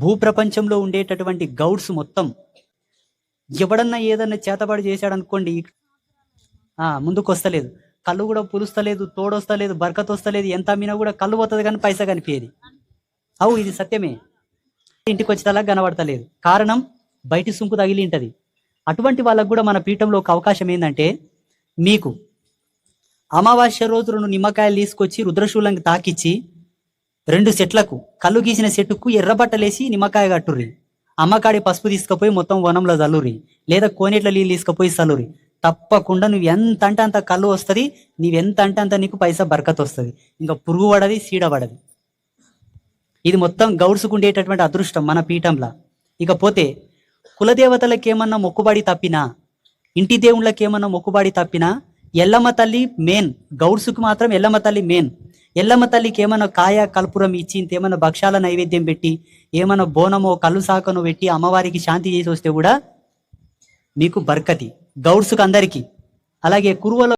భూప్రపంచంలో ఉండేటటువంటి గౌడ్స్ మొత్తం ఎవడన్నా ఏదన్నా చేతబడి చేశాడు అనుకోండి ముందుకు వస్తలేదు. కళ్ళు కూడా పులుస్తలేదు తోడొస్తలేదు బరకత్ వస్తలేదు ఎంత అమ్మినా కూడా కళ్ళు పోతుంది కానీ పైసా కనిపించేది. అవు ఇది సత్యమే. ఇంటికి వచ్చేలా కనబడతలేదు. కారణం బయటి సుంకు తగిలి ఉంటుంది అటువంటి వాళ్ళకు కూడా మన పీఠంలో ఒక అవకాశం ఏంటంటే మీకు అమావాస్య రోజు రెండు నిమ్మకాయలు తీసుకొచ్చి రుద్రశూలంకి తాకిచ్చి రెండు సెట్లకు కళ్ళు గీసిన సెట్టుకు ఎర్రబట్టలేసి నిమ్మకాయ కట్టుర్రి. అమ్మకాడి పసుపు తీసుకుపోయి మొత్తం వనంలో చల్లురి లేదా కోనేట్ల నీళ్ళు తీసుకుపోయి చల్లురి తప్పకుండా నువ్వు ఎంత అంటే అంత కళ్ళు వస్తుంది నీవెంత అంటే అంత నీకు పైసా బరకత్ వస్తుంది. ఇంకా పురుగు పడది సీడ పడది. ఇది మొత్తం గౌడ్సుకుండేటటువంటి అదృష్టం మన పీఠంలా. ఇకపోతే కులదేవతలకు ఏమన్నా మొక్కుబడి తప్పినా ఇంటి దేవుళ్ళకి ఏమన్నా మొక్కుబడి తప్పినా ఎల్లమ్మ తల్లి మెయిన్ గౌడ్సుకు మాత్రం ఎల్లమ్మ తల్లి మెయిన్. ఎల్లమ్మ తల్లికి ఏమైనా కాయ కల్పురం ఇచ్చి ఏమైనా భక్షాల నైవేద్యం పెట్టి ఏమైనా బోనమో కళ్ళు సాకనో పెట్టి అమ్మవారికి శాంతి చేసి వస్తే కూడా మీకు బర్కతి గౌడ్సుకు అందరికీ అలాగే కురువలో